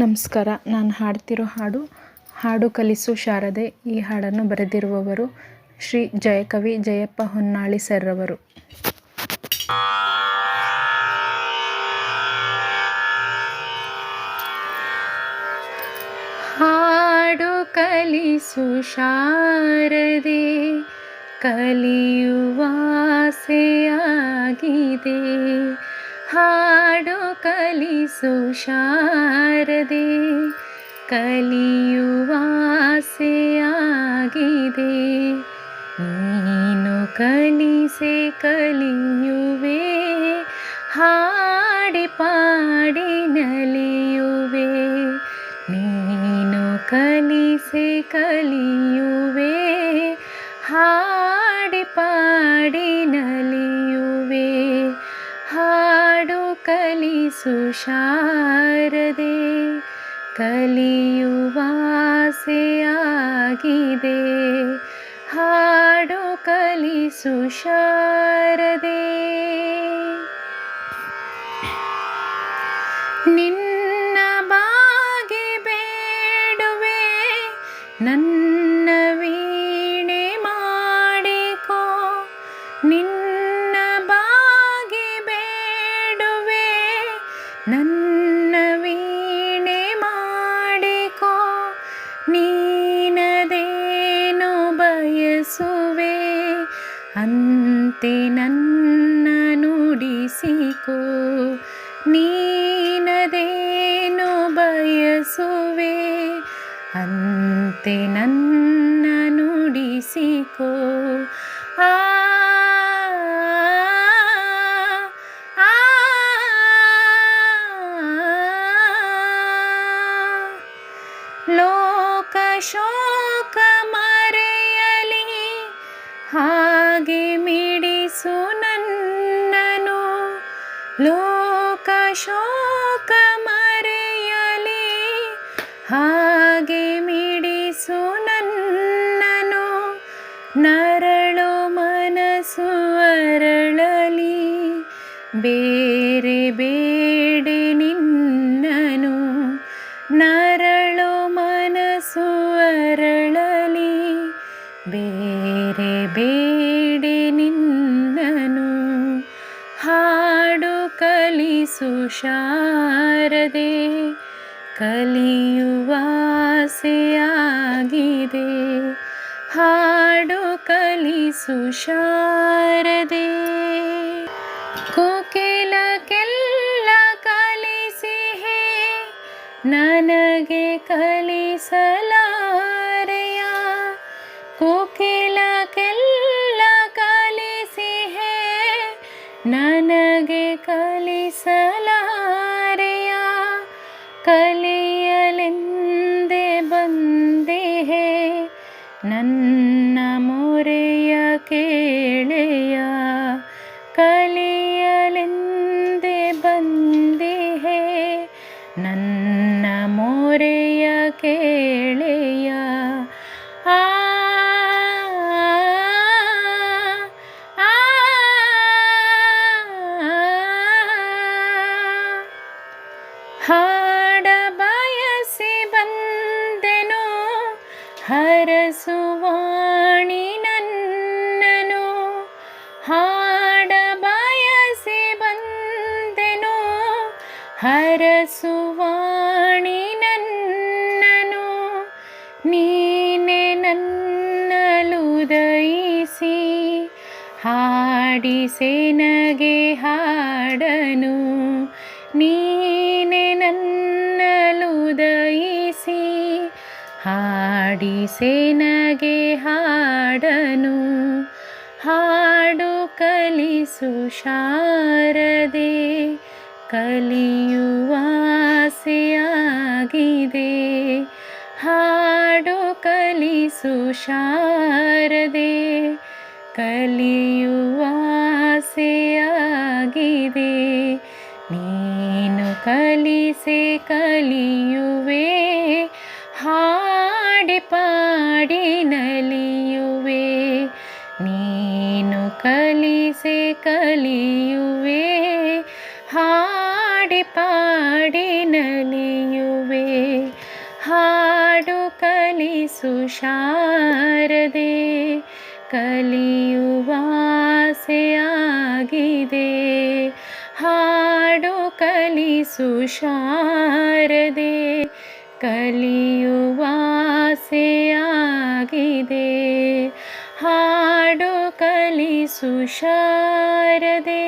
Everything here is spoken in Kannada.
ನಮಸ್ಕಾರ. ನಾನು ಹಾಡ್ತಿರೋ ಹಾಡು ಹಾಡು ಕಲಿಸು ಶಾರದೆ. ಈ ಹಾಡನ್ನು ಬರೆದಿರುವವರು ಶ್ರೀ ಜಯಕವಿ ಜಯಪ್ಪ ಹೊನ್ನಾಳಿ ಸರ್ ಅವರು ಹಾಡು ಕಲಿಸು ಶಾರದೆ ಕಲಿಯುವಾಸೆಯಾಗಿದೆ ಹಾಡು ಕಲಿಸು ಶಾರದೆ ಕಲಿಯುವ ಆಸೆಯಾಗಿದೆ ನೀನು ಕಲಿಸೆ ಕಲಿಯುವೆ ಹಾಡಿ ಪಾಡಿ ನಲಿಯುವೆ ನೀನು ಕಲಿಸೆ ಕಲಿಯುವೆ ಹಾಡಿ ಪಾಡಿ ಕಲಿಸು ಶಾರದೆ ಕಲಿಯುವಾಸೆಯಾಗಿದೆ. ಹಾಡು ಕಲಿಸು ಶಾರದೆ. ನಿನ್ನ ಅಂತೆ ನನ್ನ ನುಡಿಸಿಕೋ ನೀನದೇನು ಬಯಸುವೆ ಅಂತೆ ನನ್ನ ನುಡಿಸಿಕೋ ಆ, ಲೋಕ ಶೋಕ ಶೋಕ ಮರೆಯಲಿ ಹಾಗೆ ಮಿಡಿಸು ನನ್ನನು ನರಳು ಮನಸ್ಸು ಅರಳಲಿ. ಬೇರೆ ಬೇಡೆ ನಿನ್ನನು ನರಳು ಮನಸ್ಸು ಅರಳಲಿ. ಬೇರೆ ಬೇಡೆ ಶಾರದೆ ಕಲಿಯುವ ಆಸೆಯಾಗಿದೆ ಹಾಡು ಕಲಿಸು ಶಾರದೆ. ಕೋಕಿಲಕ್ಕೆಲ್ಲ ಕಲಿಸಿ ಹೇ ನನಗೆ ಕಲಿಸಲಾರೆಯ ಕಲಿಯಲೆಂದೇ ಬಂದೆ ಹೇ ನನ್ನ ಮೊರೆಯ ಕೇಳೆಯ ಕಲಿಯಲೆಂದೇ ಬಂದೆ ಹೇ ನನ್ನ ಮೊರೆಯ ಕೇಳೆಯ ಹರಸುವಾಣಿ ನನ್ನನು ಹಾಡ ಬಯಸಿ ಬಂದೆನು ಹರಸುವಾಣಿ ನನ್ನನು ನೀನೆ ನನ್ನಲು ಹಾಡಿ ಸೇನಗೆ ಹಾಡನು ನೀನೆ ನನ್ನಲು ದಯಿಸಿ ಹಾಡಿಸೆನಗೆ ಹಾಡನು. ಹಾಡು ಕಲಿಸು ಶಾರದೆ, ಕಲಿಯುವ ಆಸೆಯಾಗಿದೆ. ಹಾಡು ಕಲಿಸು ಶಾರದೆ ಕಲಿಯುವಾಸೆಯಾಗಿದೆ ನೀನು ಕಲಿಸೆ ಕಲಿಯುವೆ ಹಾಡಿ ಪಾಡೆ ಪಾಡೆ ನಲಿಯುವೆ. ನೀನು ಕಲಿಸೆ ಕಲಿಯುವೆ. ಹಾಡೆ ಪಾಡೆ ನಲಿಯುವೆ. ಹಾಡು ಕಲಿಸು ಶಾರದೆ. ಕಲಿಯುವಾಸೆಯಾಗಿದೆ ಹಾಡು ಕಲಿಸು ಶಾರದೆ. ಕಲಿಯುವಾಸೆಯಾಗಿದೆ ಹಾಡು ಕಲಿಸು ಶಾರದೆ